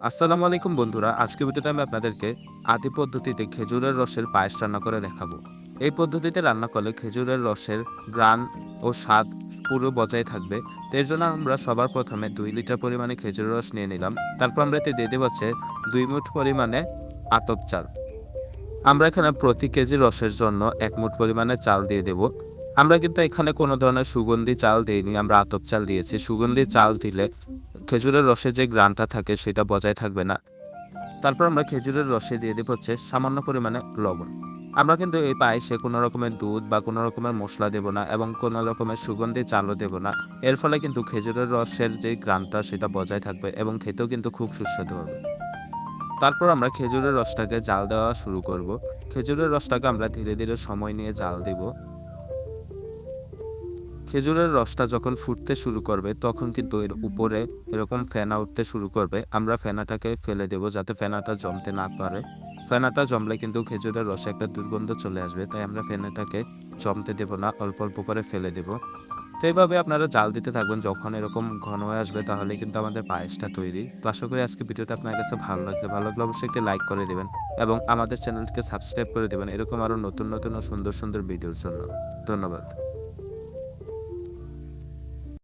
আসসালামু আলাইকুম বন্ধুরা আজকে ভিডিওতে আমি আপনাদেরকে আদি পদ্ধতিতে খেজুরের রসের পায়েস রান্না করে দেখাবো। এই পদ্ধতিতে রান্না করলে খেজুরের রসের গ্রান ও স্বাদ পুরো বজায় থাকবে। এর জন্য আমরা সবার প্রথমে দুই লিটার পরিমাণে খেজুরের রস নিয়ে নিলাম। তারপর আমরা এতে দিয়ে দেবো হচ্ছে দুই মুঠ পরিমাণে আতপ চাল। আমরা এখানে প্রতি কেজি রসের জন্য এক মুঠ পরিমাণে চাল দিয়ে দেব। আমরা কিন্তু এখানে কোনো ধরনের সুগন্ধি চাল দিইনি, আমরা আতপ চাল দিয়েছি। সুগন্ধি চাল দিলে খেজুরের রসে যে গ্রানটা থাকে সেটা বজায় থাকবে না। তারপর আমরা খেজুরের রসে দিয়ে দেবো হচ্ছে সামান্য পরিমাণে লবণ। আমরা কিন্তু এই পায়েসে কোনো রকমের দুধ বা কোনো রকমের মশলা দেব না এবং কোনো রকমের সুগন্ধি চালও দেব না। এর ফলে কিন্তু খেজুরের রসের যে গ্রানটা সেটা বজায় থাকবে এবং খেতেও কিন্তু খুব সুস্বাদু হবে। তারপর আমরা খেজুরের রসটাকে জাল দেওয়া শুরু করব। খেজুরের রসটাকে আমরা ধীরে ধীরে সময় নিয়ে জাল দেব। খেজুরের রসটা যখন ফুটতে শুরু করবে, তখন কিন্তু এর উপরে এরকম ফেনা উঠতে শুরু করবে। আমরা ফেনাটাকে ফেলে দেব যাতে ফেনাটা জমতে না পারে। ফেনাটা জমলে কিন্তু খেজুরের রসে একটা দুর্গন্ধ চলে আসবে, তাই আমরা ফেনাটাকে জমতে দেব না, অল্প অল্প করে ফেলে দেব। তো এইভাবে আপনারা জাল দিতে থাকবেন, যখন এরকম ঘন হয়ে আসবে তাহলে কিন্তু আমাদের পায়েসটা তৈরি। তো আশা করি আজকে ভিডিওটা আপনার কাছে ভালো লাগছে, ভালো লাগলে অবশ্যই একটি লাইক করে দেবেন এবং আমাদের চ্যানেলটিকে সাবস্ক্রাইব করে দেবেন, এরকম আরও নতুন নতুন ও সুন্দর সুন্দর ভিডিওর জন্য। ধন্যবাদ।